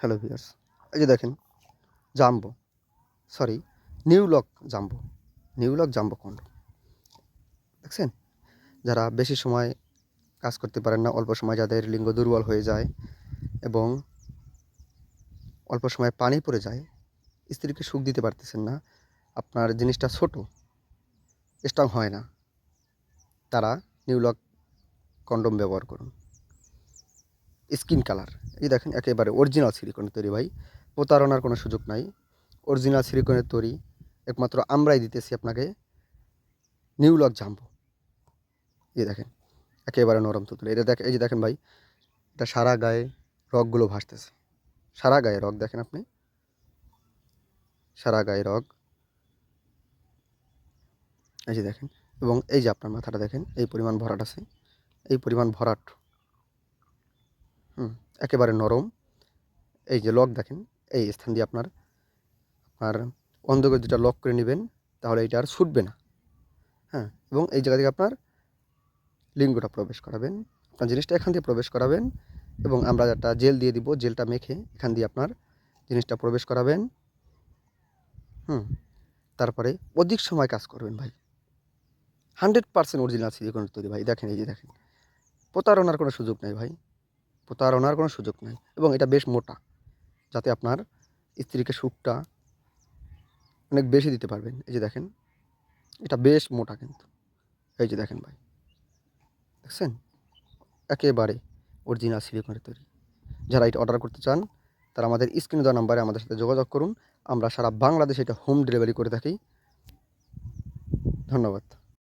Hello viewers এই যে দেখেন jumbo sorry new lock jumbo new lock jumbo condom দেখছেন? যারা বেশি সময় কাজ করতে পারেন না, অল্প সময় যাদের লিঙ্গ দুর্বল হয়ে যায় এবং অল্প সময় পানি পড়ে যায়, স্ত্রীকে সুখ দিতে পারতেছেন না, আপনার জিনিসটা ছোট স্ট্রং হয় না, তারা নিউ লক কন্ডম ব্যবহার করুন। Skin colour. এই দেখেন, একেবারে অরিজিনাল সিলিকনের তৈরি ভাই। প্রতারণার কোনো সুযোগ নাই। অরিজিনাল সিলিকনের তৈরি। একমাত্র আমরাই দিতেছি আপনাকে নিউ লক জাম্বো এই দেখেন, একেবারে নরম তুতুল। এটা দেখ এই যে দেখেন ভাই, এটা সারা গায়ে রগগুলো ভাসতেছে। সারা গায়ে রগ, দেখেন আপনি? সারা গায়ে রগ। এই যে দেখেন, এবং এই যে আপনার মাথাটা দেখেন, এই পরিমাণ ভরাট আছে। এই পরিমাণ ভরাট একেবারে নরম। এই যে লক দেখেন, এই স্থান দিয়ে আপনার আপনার অন্ধকে দুটা লক করে নেবেন, তাহলে এটা আর ছুটবে না। হ্যাঁ এবং এই জায়গা থেকে আপনার লিঙ্গটা প্রবেশ করাবেন। আপনার জিনিসটা এখান দিয়ে প্রবেশ করাবেন এবং আমরা একটা জেল দিয়ে দিব, জেলটা মেখে এখান দিয়ে আপনার জিনিসটা প্রবেশ করাবেন। হুম, তারপরে অধিক সময় কাজ করবেন ভাই। হান্ড্রেড পার্সেন্ট অরিজিনাল সিলিকন তৈরি ভাই, দেখেন এই যে দেখেন। প্রতারণার কোনো সুযোগ নেই ভাই। প্রতারণার কোনো সুযোগ নেই এবং এটা বেশ মোটা, যাতে আপনার স্ত্রীকে সুখটা অনেক বেশি দিতে পারবেন। এই যে দেখেন, এটা বেশ মোটা কিন্তু। এই যে দেখেন ভাই, দেখছেন? একেবারে অরিজিনাল সিলিকনের তৈরি। যারা এটা অর্ডার করতে চান, তারা আমাদের স্ক্রিনে দেওয়া নাম্বারে আমাদের সাথে যোগাযোগ করুন। আমরা সারা বাংলাদেশে এটা হোম ডেলিভারি করে থাকি। ধন্যবাদ।